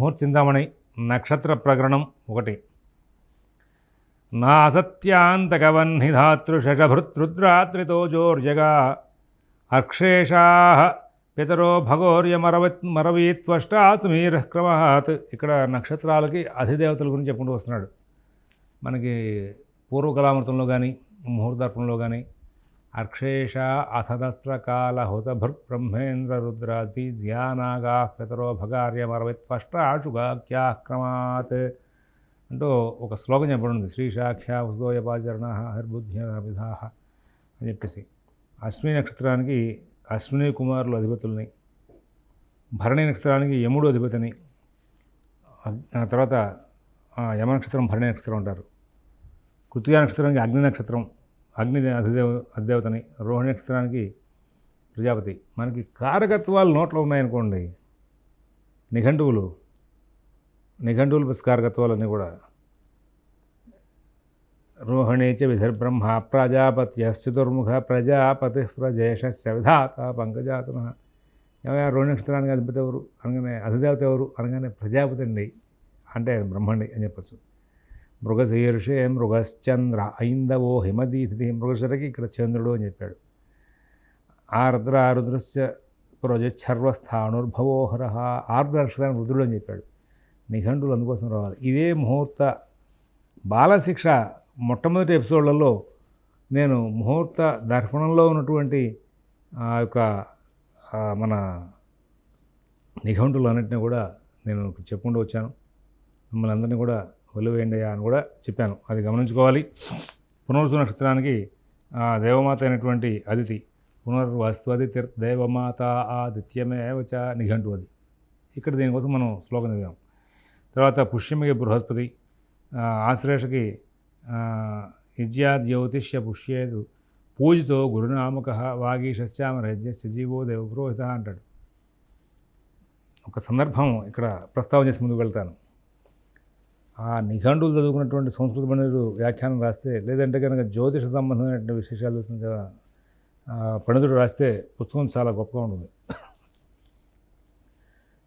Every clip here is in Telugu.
ముహూర్చింతామణి నక్షత్ర ప్రకరణం ఒకటి. నా అసత్యాంతకవన్నిధాతృషభృతృద్రాత్రితోజోర్జగా అక్షేషా పితరో భగోర్యమరవత్ మరవీత్వష్టాత్మీర క్రమాత్ ఇక్కడ నక్షత్రాలకి అధిదేవతల గురించి చెప్పుకుంటూ వస్తున్నాడు. మనకి పూర్వకలామృతంలో కానీ ముహూర్తార్పణలో కానీ అక్షేష అథదస్త్రకాల హుతభృక్ బ్రహ్మేంద్ర రుద్రాది జ్యానాగా పితరో భగార్యమరవిత్వష్టాశుగాఖ్యాక్రమాత్ అంటూ ఒక శ్లోకం చెప్పడం ఉంది ఉదోయపాచరణ హర్బుద్ధ్య విధా అని చెప్పేసి. అశ్విని నక్షత్రానికి అశ్విని కుమారులు అధిపతులని భరణి నక్షత్రానికి యముడు అధిపతిని ఆ తర్వాత యమ నక్షత్రం భరణి నక్షత్రం అంటారు. కృతికా నక్షత్రానికి అగ్ని నక్షత్రం అగ్ని అధిదేవ అధిదేవతని రోహిణి నక్షత్రానికి ప్రజాపతి. మనకి కారకత్వాలు నోట్లో ఉన్నాయనుకోండి. నిఘంటువులు. నిఘంటువులు ప్లస్ కారకత్వాలన్నీ కూడా. రోహిణీచ విధిర్బ్రహ్మ ప్రజాపత్యశ్చతుర్ముఖ ప్రజాపతి ప్రజేషశ్చ విధాత పంకజాసన. ఏమయ్యా రోహిణి నక్షత్రానికి అధిపతి ఎవరు? అనగానే అధిదేవత ఎవరు? అనగానే ప్రజాపతి అండి. అంటే బ్రహ్మండి అని చెప్పచ్చు. మృగశీర్షే మృగశ్చంద్ర ఐందవో హిమదీతి మృగశిరకి ఇక్కడ చంద్రుడు అని చెప్పాడు. ఆర్ద్ర రుద్రశ్చ ప్రజర్వస్థానుర్భవోహర ఆర్ద్ర నక్షత్రానికి రుద్రుడు అని చెప్పాడు. నిఘంటులు అందుకోసం రావాలి. ఇదే ముహూర్త బాలశిక్ష మొట్టమొదటి ఎపిసోడ్లలో నేను ముహూర్త దర్పణంలో ఉన్నటువంటి ఆ యొక్క మన నిఘంటులు అన్నింటినీ కూడా నేను చెప్పుకుంటూ వచ్చాను. మిమ్మల్ని అందరినీ కూడా వదిలివేయండి అని కూడా చెప్పాను. అది గమనించుకోవాలి. పునర్సు నక్షత్రానికి దేవమాత అయినటువంటి అదితి పునర్వస్వది దేవమాత ఆదిత్యమేవచ నిఘంటు అది ఇక్కడ దీనికోసం మనం శ్లోకం చదివాం. తర్వాత పుష్యమికి బృహస్పతి ఆ, ఆశ్లేషకి జ్యోతిష్య పుష్యేదు పూజితో గురునామక వాగీషశ్చామ రజ్యశ్చ జీవో దేవపురోహిత అంటాడు. ఒక సందర్భం ఇక్కడ ప్రస్తావన చేసి ముందుకు వెళ్తాను. ఆ నిఘంటులు చదువుకున్నటువంటి సంస్కృత పండితుడు వ్యాఖ్యానం రాస్తే లేదంటే కనుక జ్యోతిష సంబంధమైనటువంటి విశేషాలు తెలిసిన పండితుడు రాస్తే పుస్తకం చాలా గొప్పగా ఉంటుంది.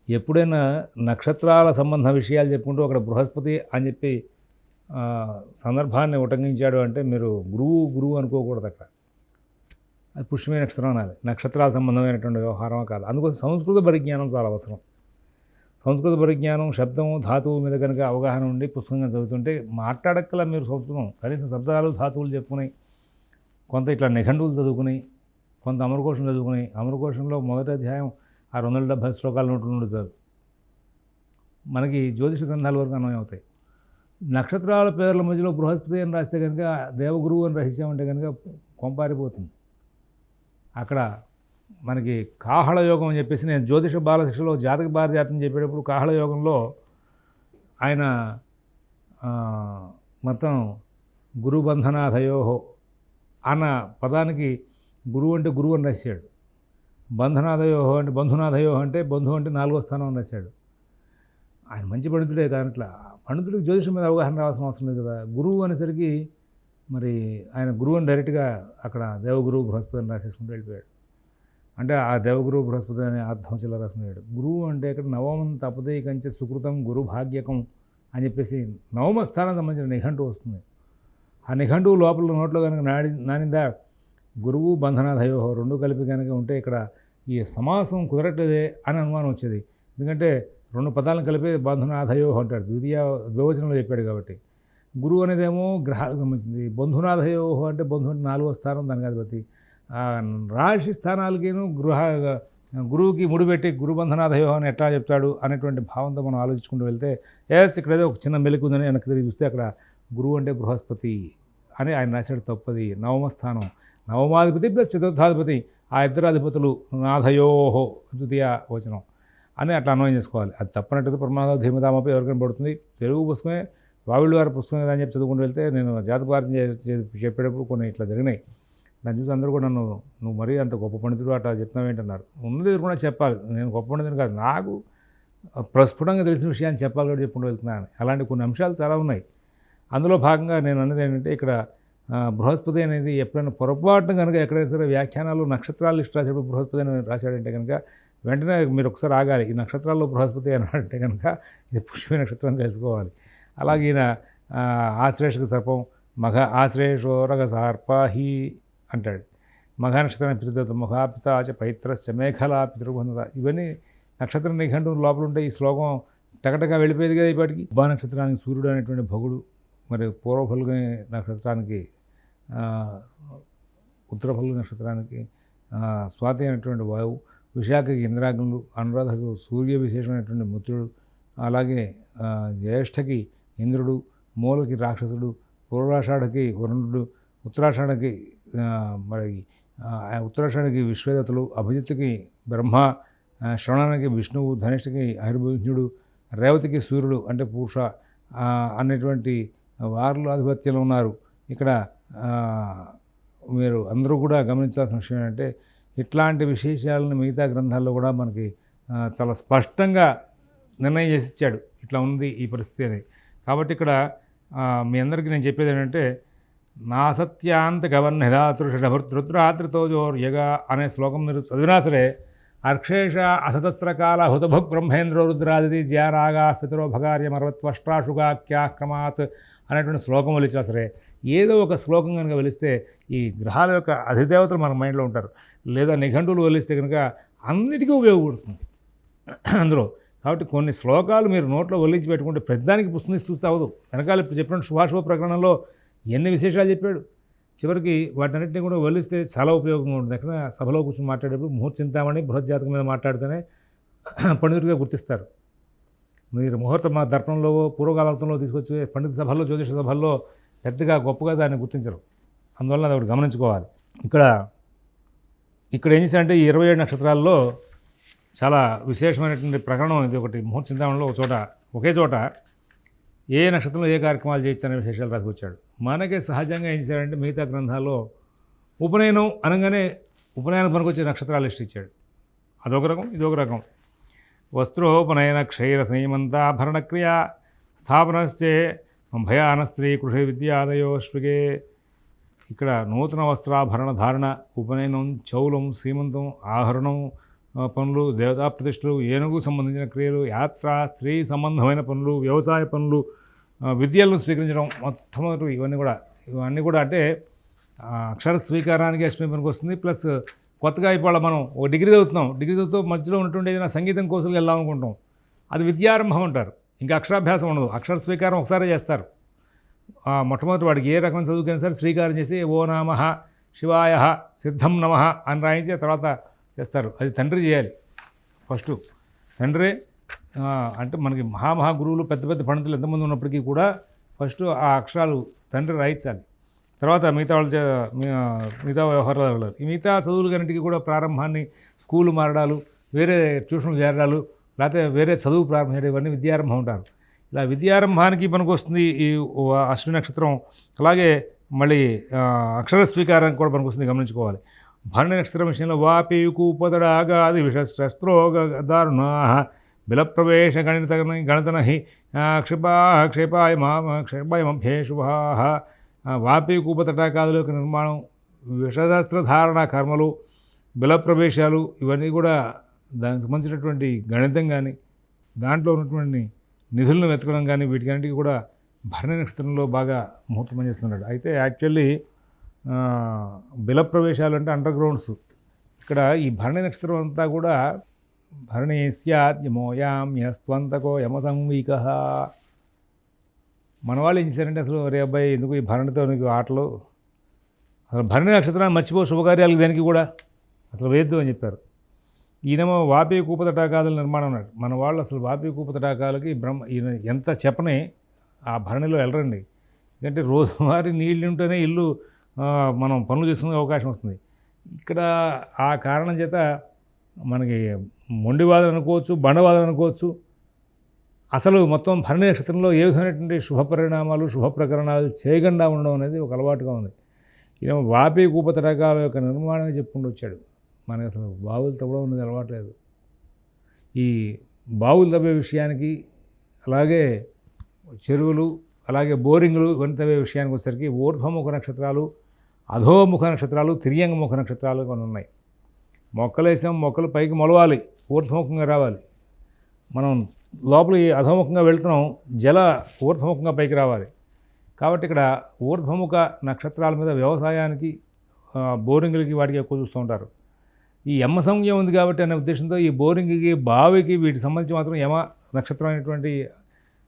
ఎప్పుడైనా నక్షత్రాల సంబంధ విషయాలు చెప్పుకుంటూ అక్కడ బృహస్పతి అని చెప్పి సందర్భాన్ని ఉటంకించాడు అంటే మీరు గురువు గురువు అనుకోకూడదు అక్కడ. అది పుష్యమే నక్షత్రం అనాలి. నక్షత్రాల సంబంధమైనటువంటి వ్యవహారం కాదు. అందుకోసం సంస్కృత పరిజ్ఞానం చాలా అవసరం. సంస్కృత పరిజ్ఞానం శబ్దం ధాతువు మీద కనుక అవగాహన ఉండి పుస్తకంగా చదువుతుంటే మాట్లాడక్కల మీరు సంస్కృతం. కనీసం శబ్దాలు ధాతువులు చెప్పుకుని కొంత ఇట్లా నిఘంటువులు చదువుకుని కొంత అమరకోశం చదువుకుని అమరకోశంలో మొదటి అధ్యాయం ఆరు వందల డెబ్భై శ్లోకాల నోట్లు ఉండుతారు మనకి జ్యోతిష గ్రంథాల వరకు అన్వయమవుతాయి నక్షత్రాల పేర్ల మధ్యలో బృహస్పతి అని రాస్తే కనుక దేవగురువు అని రహస్యమంటే కనుక కొంపారిపోతుంది. అక్కడ మనకి కాహళ యోగం అని చెప్పేసి నేను జ్యోతిష బాలశిక్షలో జాతక భారజాతం చెప్పేటప్పుడు కాహళ యోగంలో ఆయన మొత్తం గురుబంధనాథయోహో అన్న పదానికి గురువు అంటే గురువు అని రాశాడు. బంధనాథయోహో అంటే బంధునాథయోహో అంటే బంధువు అంటే నాలుగో స్థానం అని రాశాడు. ఆయన మంచి పండితుడే కానట్లా. పండితుడికి జ్యోతిషం మీద అవగాహన రావాల్సిన అవసరం లేదు కదా. గురువు అనేసరికి మరి ఆయన గురువు అని డైరెక్ట్గా అక్కడ దేవగురువు బృహస్పతిని రాసేసుకుంటూ వెళ్ళిపోయాడు. అంటే ఆ దేవగురు బృహస్పతి అనే అర్థం రాసుకున్నాడు గురువు అంటే ఇక్కడ నవమం తపదే కంచె సుకృతం గురు భాగ్యకం అని చెప్పేసి నవమ స్థానం సంబంధించిన నిఘంటు వస్తుంది. ఆ నిఘంటువు లోపల నోట్లో కనుక నాడి నానిందా? గురువు బంధనాధయో రెండు కలిపి కనుక ఉంటే ఇక్కడ ఈ సమాసం కుదరట్లేదే అని అనుమానం వచ్చేది. ఎందుకంటే రెండు పదాలను కలిపి బంధునాథయో అంటాడు. ద్వితీయ ద్వివచనంలో చెప్పాడు కాబట్టి. గురువు అనేదేమో గ్రహాలకు సంబంధించింది. బంధునాథయో అంటే బంధువు నాలుగో స్థానం దానికి అధిపతి. రాశి స్థానాలకిను గృహ గురువుకి ముడిపెట్టి గురుబంధనాథయో అని ఎట్లా చెప్తాడు అనేటువంటి భావంతో మనం ఆలోచించుకుంటూ వెళ్తే ఎస్ ఇక్కడ ఏదో ఒక చిన్న మెలకు ఉందని వెనక్కి తిరిగి చూస్తే అక్కడ గురువు అంటే బృహస్పతి అని ఆయన రాశాడు తప్పది. నవమ స్థానం. నవమాధిపతి ప్లస్ చతుర్థాధిపతి. ఆ ఇద్దరు అధిపతులు నాథయోహో ద్వితీయ వచనం అని అట్లా అన్వయం చేసుకోవాలి. అది తప్పనట్టు ప్రమాదం ధీమతామపై ఎవరికైనా పడుతుంది. తెలుగు పుస్తకమే వావిళ్ళు వారి పుస్తకం అని చెప్పి చదువుకుంటూ వెళ్తే నేను జాతపారం చెప్పేటప్పుడు కొన్ని ఇట్లా జరిగినాయి. దాన్ని చూసి అందరూ కూడా నన్ను నువ్వు మరీ అంత గొప్ప పండితుడు అట్లా చెప్తున్నావు ఏంటన్నారు? ఉన్నది కూడా చెప్పాలి. నేను గొప్ప పండితుని కాదు నాకు ప్రస్ఫుటంగా తెలిసిన విషయాన్ని చెప్పాలి కూడా చెప్పుకుంటూ వెళ్తున్నాను అలాంటి కొన్ని అంశాలు చాలా ఉన్నాయి. అందులో భాగంగా నేను అన్నది ఏంటంటే ఇక్కడ బృహస్పతి అనేది ఎప్పుడైనా పొరపాటున కనుక ఎక్కడైనా సరే వ్యాఖ్యానాలు నక్షత్రాలు లిస్ట్ రాసేటప్పుడు బృహస్పతి అని రాశాడంటే కనుక వెంటనే మీరు ఒకసారి ఆగాలి. ఈ నక్షత్రాల్లో బృహస్పతి అన్నాడంటే అంటే కనుక ఇది పుష్పి నక్షత్రం తెలుసుకోవాలి. అలాగే ఈయన ఆ, సర్పం మఘ సర్ప సర్పాహి అంటాడు. మఘ నక్షత్రం పితృదేవత ముఖాపితాచ పైత్రస్య మేఘలా పితృబంధత ఇవన్నీ నక్షత్ర నిఘంటు లోపల ఉంటే ఈ శ్లోకం టకటగా వెళ్ళిపోయేది కదా ఇప్పటికి. ఉభా నక్షత్రానికి సూర్యుడు అనేటువంటి భగుడు మరి పూర్వఫల్గుని నక్షత్రానికి ఆ, నక్షత్రానికి స్వాతి అనేటువంటి వాయువు విశాఖకి ఇంద్రాగ్నులు అనురాధకు సూర్య విశేషమైనటువంటి మిత్రుడు అలాగే జ్యేష్ఠకి ఇంద్రుడు మూలకి రాక్షసుడు పూర్వాషాఢకి వరుణుడు ఉత్తరాషాఢకి మరి ఆ, ఉత్తరాషాఢకి విశ్వదతులు అభిజిత్తుకి బ్రహ్మ శ్రవణానికి విష్ణువు ధనిష్ఠకి అహిర్భుజ్ఞుడు రేవతికి సూర్యుడు అంటే పూష అనేటువంటి వారులు ఆధిపత్యంలో ఉన్నారు. ఇక్కడ మీరు అందరూ కూడా గమనించాల్సిన విషయం ఏంటంటే ఇట్లాంటి విశేషాలను మిగతా గ్రంథాల్లో కూడా మనకి చాలా స్పష్టంగా నిర్ణయం చేసి ఇచ్చాడు. ఇట్లా ఉంది ఈ పరిస్థితి అని. కాబట్టి ఇక్కడ మీ అందరికీ నేను చెప్పేది ఏంటంటే నా సత్యాంత గవర్న హిదాతృషభృతృద్రాత్రితో అనే శ్లోకం మీరు చదివినా సరే అర్క్షేష అసతస్రకాల హుతభుక్ బ్రహ్మేంద్రో రుద్రాది జ్యారాగా పితరో భగార్యమర్వత్వష్టాశుగాఖ్యాక్రమాత్ అనేటువంటి శ్లోకం వెలిచినా సరే ఏదో ఒక శ్లోకం కనుక వెలిస్తే ఈ గ్రహాల యొక్క అధిదేవతలు మన మైండ్లో ఉంటారు. లేదా నిఘంటువులు వెలిస్తే కనుక అన్నిటికీ ఉపయోగపడుతుంది. అందులో కాబట్టి కొన్ని శ్లోకాలు మీరు నోట్లో ఒలించి పెట్టుకుంటే ప్రతిదానికి పుస్తకం చూస్తే అవ్వదు. వెనకాల ఇప్పుడు చెప్పిన శుభాశుభ ప్రకరణలో ఎన్ని విశేషాలు చెప్పాడు? చివరికి వాటన్నిటిని కూడా వదిలిస్తే చాలా ఉపయోగంగా ఉంటుంది. అక్కడ సభలో కూర్చొని మాట్లాడేటప్పుడు ముహూర్త చింతామణి బృహజ్జాతకం మీద మాట్లాడితేనే పండితుడిగా గుర్తిస్తారు. మీరు ముహూర్త మా దర్పణంలో పూర్వకాలంలో తీసుకొచ్చి పండిత సభల్లో జ్యోతిష సభల్లో పెద్దగా గొప్పగా దాన్ని గుర్తించరు. అందువల్ల అది ఒకటి గమనించుకోవాలి. ఇక్కడ ఇక్కడ ఏం చేశారంటే ఈ ఇరవై ఏడు నక్షత్రాల్లో చాలా విశేషమైనటువంటి ప్రకరణం ఇది ఒకటి. ముహూర్త చింతామణిలో ఒక చోట ఒకే చోట ఏ నక్షత్రంలో ఏ కార్యక్రమాలు చేయొచ్చు అనే విశేషాలు రాసుకొచ్చాడు. మనకే సహజంగా ఏం చేశాడంటే మిగతా గ్రంథాల్లో ఉపనయనం అనగానే ఉపనయనం పనికొచ్చే నక్షత్రాలు లిస్ట్ ఇచ్చాడు. అదొక రకం ఇదొక రకం. వస్త్రోపనయన క్షైర సంయమంతాభరణక్రియ స్థాపనశ్చే భయాన స్త్రీ కృషి విద్యాదయోష్పిగే ఇక్కడ నూతన వస్త్రాభరణ ధారణ ఉపనయనం చౌలం సీమంతం ఆహరణం పనులు దేవతా ప్రతిష్టలు ఏనుగు సంబంధించిన క్రియలు యాత్ర స్త్రీ సంబంధమైన పనులు వ్యవసాయ పనులు విద్యలను స్వీకరించడం మొట్టమొదటి ఇవన్నీ కూడా. ఇవన్నీ కూడా అంటే అక్షర స్వీకారానికి అష్టమి పనికి వస్తుంది. ప్లస్ కొత్తగా ఇవాళ మనం ఓ డిగ్రీ చదువుతున్నాం. డిగ్రీ చదువుతూ మధ్యలో ఉన్నటువంటి ఏదైనా సంగీతం కోర్సులకు వెళ్ళాలనుకుంటాం అది విద్యారంభం అంటారు. ఇంకా అక్షరాభ్యాసం ఉండదు. అక్షర స్వీకారం ఒకసారి చేస్తారు. మొట్టమొదటి వాడికి ఏ రకమైన చదువుకైనా సరే శ్రీకారం చేసి ఓ నామ శివాయ సిద్ధం నమ అని రాయించి తర్వాత చేస్తారు. అది తండ్రి చేయాలి. ఫస్ట్ తండ్రి అంటే మనకి మహామహా గురువులు పెద్ద పెద్ద పండితులు ఎంతమంది ఉన్నప్పటికీ కూడా ఫస్ట్ ఆ అక్షరాలు తండ్రి రాయించాలి. తర్వాత మిగతా వాళ్ళు చే- మిగతా వ్యవహారాలు వెళ్ళాలి ఈ మిగతా చదువులు కన్నింటికి కూడా ప్రారంభాన్ని స్కూలు మారడాలు వేరే ట్యూషన్లు చేరడాలు లేకపోతే వేరే చదువు ప్రారంభం చేయడం ఇవన్నీ విద్యారంభం ఉంటారు ఇలా విద్యారంభానికి పనికి వస్తుంది ఈ అశ్వి అశ్విని నక్షత్రం. అలాగే మళ్ళీ అక్షర స్వీకారానికి కూడా పనికి వస్తుంది గమనించుకోవాలి. భరణి నక్షత్రం విషయంలో వాపి కూపదడాగాది విషశస్త్రోగ దారుణా బిలప్రవేశ గణిత గణతనహి క్షిపా క్షేపాయ మా క్షేపాయ మభ్యే నిర్మాణం విషశస్త్రధారణ కర్మలు బిలప్రవేశాలు ఇవన్నీ కూడా దానికి సంబంధించినటువంటి గణితం కానీ దాంట్లో ఉన్నటువంటి నిధులను వెతకడం కానీ వీటికన్నిటికీ కూడా భరణ నక్షత్రంలో బాగా ముహూర్తం చేస్తున్నాడు అయితే యాక్చువల్లీ బిల ప్రవేశాలు అంటే అండర్ గ్రౌండ్స్ ఇక్కడ ఈ భరణి నక్షత్రం అంతా కూడా భరణి స్యాత్ యమోయాం యస్త్వంతకో యమ సంవీక మన వాళ్ళు ఏం చేశారంటే అసలు రే అబ్బాయి ఎందుకు ఈ భరణితో నీకు ఆటలు? అసలు భరణి నక్షత్రాన్ని మర్చిపో శుభకార్యాలకు దానికి కూడా? అసలు వేద్దు అని చెప్పారు. ఈయనేమో వాపి కూపతటాకాదుల నిర్మాణం అన్నాడు. మన వాళ్ళు అసలు వాపి కూపతటాకాలకి బ్రహ్మ ఈయన ఎంత చెప్పని ఆ భరణిలో వెళ్ళరండి ఎందుకంటే రోజువారీ నీళ్ళు ఉంటేనే ఇల్లు మనం పనులు చేసుకునే అవకాశం వస్తుంది. ఇక్కడ ఆ కారణం చేత మనకి మొండివాదం అనుకోవచ్చు బండవాదం అనుకోవచ్చు. అసలు మొత్తం భరణి నక్షత్రంలో ఏ విధమైనటువంటి శుభ పరిణామాలు శుభ ప్రకరణాలు చేయకుండా ఉండడం అనేది ఒక అలవాటుగా ఉంది. ఈయన వాపి కూపతటాకాల యొక్క నిర్మాణమే చెప్పుకుంటూ వచ్చాడు. మనకి అసలు బావులు తవ్వడం అనేది అలవాటు లేదు. ఈ బావులు తవ్వే విషయానికి అలాగే చెరువులు అలాగే బోరింగ్లు ఇవన్నీ తవ్వే విషయానికి వచ్చేసరికి ఊర్ధ్వముఖ నక్షత్రాలు అధోముఖ నక్షత్రాలు తిర్యంగముఖ నక్షత్రాలు కొన్ని ఉన్నాయి. మొక్కలు వేసాం మొక్కలు పైకి మొలవాలి ఊర్ధముఖంగా రావాలి. మనం లోపలికి అధోముఖంగా వెళ్తున్నాం జల ఊర్ధముఖంగా పైకి రావాలి. కాబట్టి ఇక్కడ ఊర్ధ్వముఖ నక్షత్రాల మీద వ్యవసాయానికి బోరింగులకి వాటికి ఎక్కువ చూస్తూ ఉంటారు. ఈ యమ సంజ్ఞ ఉంది కాబట్టి అనే ఉద్దేశంతో ఈ బోరింగ్కి బావికి వీటికి సంబంధించి మాత్రం యమ నక్షత్రం అనేటువంటి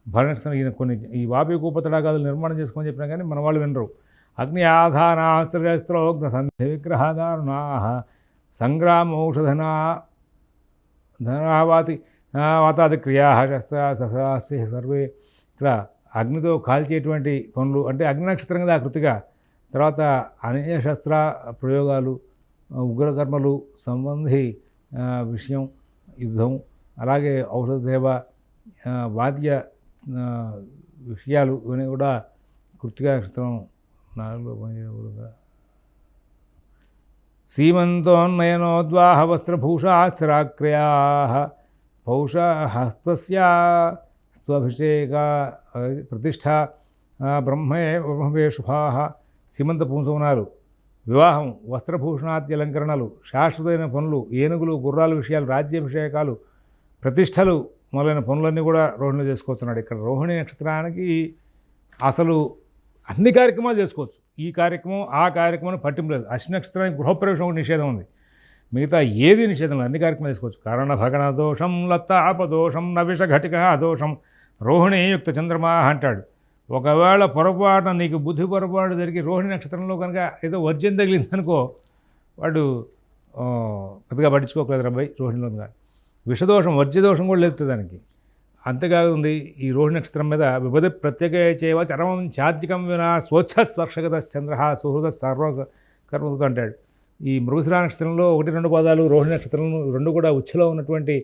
భర నక్షత్రం కొన్ని ఈ వాపి కూపతడాగాలు నిర్మాణం చేసుకోమని చెప్పినా కానీ మన వాళ్ళు వినరు. అగ్ని ఆధానాస్త్రస్త్రోగ్న సంధి విగ్రహదారుణా సంగ్రామౌషధనా ధనావాతి వాతాది క్రియా శస్త్రాస్య సర్వే. ఇక్కడ అగ్నితో కాల్చేటువంటి పనులు అంటే అగ్ని నక్షత్రం కదా కృతిగా. తర్వాత అనేక శస్త్ర ప్రయోగాలు ఉగ్రకర్మలు సంబంధి విషయం యుద్ధం అలాగే ఔషధ సేవ వాద్య విషయాలు ఇవన్నీ కూడా కృతిగా నక్షత్రం నాలుగులో పనిచేయకూడదుగా సీమంతోన్నయనోద్వాహ వస్త్రభూషాస్థిరాక్రయా పౌషహస్తస్య స్వభిషేక ప్రతిష్ట బ్రహ్మే బ్రహ్మవే శుభా సీమంత పుంసవనాలు వివాహం వస్త్రభూషణాద్యలంకరణలు శాశ్వతమైన పనులు ఏనుగులు గుర్రాల విషయాలు రాజ్యాభిషేకాలు ప్రతిష్టలు మొదలైన పనులన్నీ కూడా రోహిణిలో చేసుకోవచ్చున్నాడు. ఇక్కడ రోహిణి నక్షత్రానికి అసలు అన్ని కార్యక్రమాలు చేసుకోవచ్చు. ఈ కార్యక్రమం ఆ కార్యక్రమం పట్టింపు లేదు. అశ్వి నక్షత్రానికి గృహప్రవేశం ఒకటి నిషేధం ఉంది. మిగతా ఏది నిషేధం లేదు. అన్ని కార్యక్రమాలు చేసుకోవచ్చు. కారణ భగణ దోషం లత్తాపదోషం నవిష ఘటిక దోషం రోహిణీయుక్త చంద్రమా అంటాడు. ఒకవేళ పొరపాటున నీకు బుద్ధి పొరపాటు జరిగి రోహిణి నక్షత్రంలో కనుక ఏదో వర్జ్యం తగిలిందనుకో వాడు పెద్దగా పట్టించుకోకలేదు రాబాయి రోహిణిలో కానీ విషదోషం వర్జ్యదోషం కూడా లేదు దానికి. అంతేకాదు ఉంది ఈ రోహిణి నక్షత్రం మీద విభద ప్రత్యేక చేయవ? చరమం చాత్వికం వినా స్వచ్ఛ స్పర్శగత చంద్ర సుహృద సర్వ అంటాడు. ఈ మృగశిరా నక్షత్రంలో ఒకటి రెండు పాదాలు రోహిణి నక్షత్రం రెండు కూడా ఉచ్చలో ఉన్నటువంటి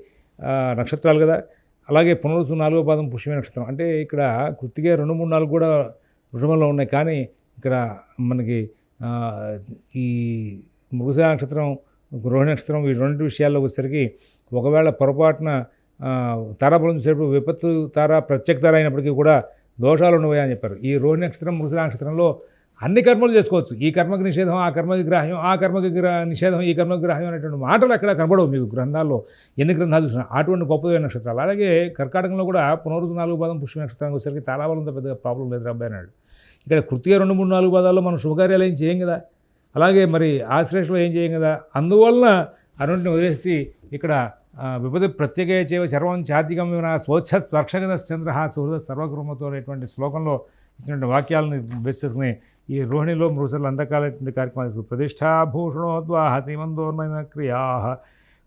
నక్షత్రాలు కదా. అలాగే పునరుతు నాలుగో పాదం పుష్యమే నక్షత్రం. అంటే ఇక్కడ కృతిగా రెండు మూడు నాలుగు కూడా వృషభంలో ఉన్నాయి. కానీ ఇక్కడ మనకి ఈ మృగశిరా నక్షత్రం రోహిణి నక్షత్రం ఈ రెండు విషయాల్లో వచ్చేసరికి ఒకవేళ పొరపాటున తారాబలం చూసేటప్పుడు విపత్తు తార ప్రత్యేక తార అయినప్పటికీ కూడా దోషాలు ఉండవయా అని చెప్పారు. ఈ రోహిణి నక్షత్రం మృతుల నక్షత్రంలో అన్ని కర్మలు చేసుకోవచ్చు. ఈ కర్మకి నిషేధం ఆ కర్మకి గ్రాహ్యం ఆ కర్మకి నిషేధం ఈ కర్మకి గ్రాహ్యం అనేటువంటి మాటలు ఎక్కడ కనబడవు మీకు గ్రంథాల్లో. ఎన్ని గ్రంథాలు చూసినా అటువంటి గొప్పదైన నక్షత్రాలు. అలాగే కర్కాటకంలో కూడా పునరుద్ధ నాలుగు పాదం పుష్ప నక్షత్రానికి వచ్చేసరికి తారాబలంతో పెద్దగా ప్రాబ్లం లేదు అబ్బాయి అన్నాడు. ఇక్కడ కృతిగా రెండు మూడు నాలుగు పాదాల్లో మనం శుభకార్యాలు ఏం చేయం కదా? అలాగే మరి ఆశ్లేషలో ఏం చేయం కదా? అందువలన అన్నింటిని వదిలేసి ఇక్కడ విపద ప్రత్యేక చేవ సర్వం చాతికమైన స్వచ్ఛ స్పర్శగత చంద్ర సుహృద సర్వకృమతో అనేటువంటి శ్లోకంలో ఇచ్చినటువంటి వాక్యాలను బేస్ చేసుకుని ఈ రోహిణిలో మృసలు అంతకాలటువంటి కార్యక్రమాలు ప్రతిష్టాభూషణోద్వాహ సీమంతోర్మైన క్రియా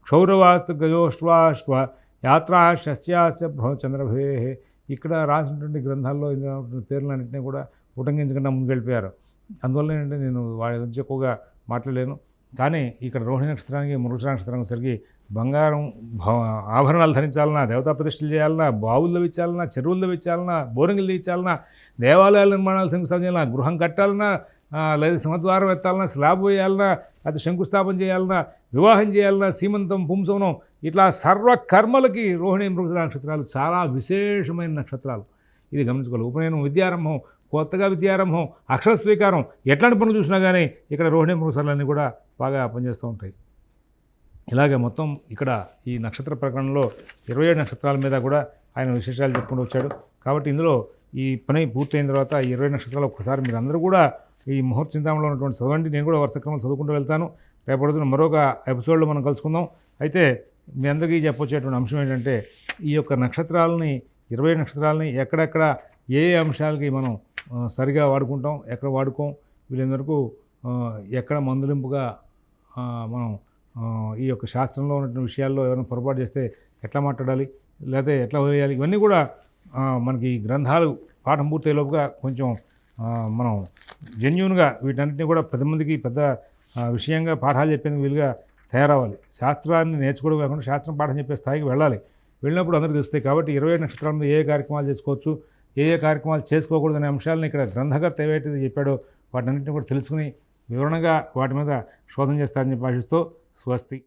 క్షౌరవాస్తు గజోష్వాశ్వ యాత్రా శస్యాస్య చంద్రభే ఇక్కడ రాసినటువంటి గ్రంథాల్లో ఇందులో ఉన్నటువంటి పేర్లన్నింటినీ కూడా ఉటంకించకుండా ముందుకెళ్ళిపోయారు. అందువల్ల ఏంటంటే నేను వాడి గురించి ఎక్కువగా మాట్లాడలేను. కానీ ఇక్కడ రోహిణి నక్షత్రానికి మృగశిర నక్షత్రానికి సరికి బంగారం ఆభరణాలు ధరించాలన్నా దేవతా ప్రతిష్టలు చేయాలన్నా బావుల్లో ఇచ్చాలన్నా చెరువుల్లో ఇచ్చాలన్నా బోరింగ్లు ఇచ్చాలన్నా దేవాలయాల నిర్మాణాలు శంకుస్థాపన చేయాలన్నా గృహం కట్టాలన్నా లేదా సింహద్వారం ఎత్తాలన్నా స్లాబ్ వేయాలన్నా అది శంకుస్థాపన చేయాలన్నా వివాహం చేయాలన్నా సీమంతం పుంసవనం ఇట్లా సర్వకర్మలకి రోహిణి మృగ నక్షత్రాలు చాలా విశేషమైన నక్షత్రాలు. ఇది గమనించుకోవాలి. ఉపనయనం విద్యారంభం కొత్తగా విద్యారంభం అక్షర స్వీకారం ఎట్లాంటి పనులు చూసినా కానీ ఇక్కడ రోహిణి మృగశిరాలన్నీ కూడా బాగా పనిచేస్తూ ఉంటాయి. ఇలాగే మొత్తం ఇక్కడ ఈ నక్షత్ర ప్రకరణలో ఇరవై ఏడు నక్షత్రాల మీద కూడా ఆయన విశేషాలు చెప్పుకుంటూ వచ్చాడు. కాబట్టి ఇందులో ఈ పని పూర్తయిన తర్వాత ఈ ఇరవై నక్షత్రాలు ఒక్కసారి మీరు అందరూ కూడా ఈ ముహూర్త చింతామణిలో ఉన్నటువంటి చదవండి. నేను కూడా వరుస క్రమంలో చదువుకుంటూ వెళ్తాను. రేపడుతున్న మరొక ఎపిసోడ్లో మనం కలుసుకుందాం. అయితే మీ అందరికీ చెప్పొచ్చేటువంటి అంశం ఏంటంటే ఈ యొక్క నక్షత్రాలని ఇరవై నక్షత్రాలని ఎక్కడెక్కడ ఏ ఏ అంశాలకి మనం సరిగా వాడుకుంటాం ఎక్కడ వాడుకోం వీళ్ళందరకు ఎక్కడ మందులింపుగా మనం ఈ యొక్క శాస్త్రంలో ఉన్నటువంటి విషయాల్లో ఏమైనా పొరపాటు చేస్తే ఎట్లా మాట్లాడాలి? లేకపోతే ఎట్లా వదిలేయాలి? ఇవన్నీ కూడా మనకి ఈ గ్రంథాలు పాఠం పూర్తయ్యేలోపుగా కొంచెం మనం జెన్యున్గా వీటన్నిటిని కూడా పెద్ద మందికి పెద్ద విషయంగా పాఠాలు చెప్పేందుకు వీలుగా తయారవ్వాలి. శాస్త్రాన్ని నేర్చుకోవడం కాకుండా శాస్త్రం పాఠం చెప్పే స్థాయికి వెళ్ళాలి. వెళ్ళినప్పుడు అందరికీ తెలుస్తాయి కాబట్టి ఇరవై నక్షత్రాల ఏ కార్యక్రమాలు చేసుకోవచ్చు ఏ ఏ కార్యక్రమాలు చేసుకోకూడదు అనే అంశాలను ఇక్కడ గ్రంథకర్త ఏవైతే చెప్పాడో వాటన్నింటినీ కూడా తెలుసుకుని వివరణగా వాటి మీద శోధన చేస్తారని చెప్పి स्वस्ति।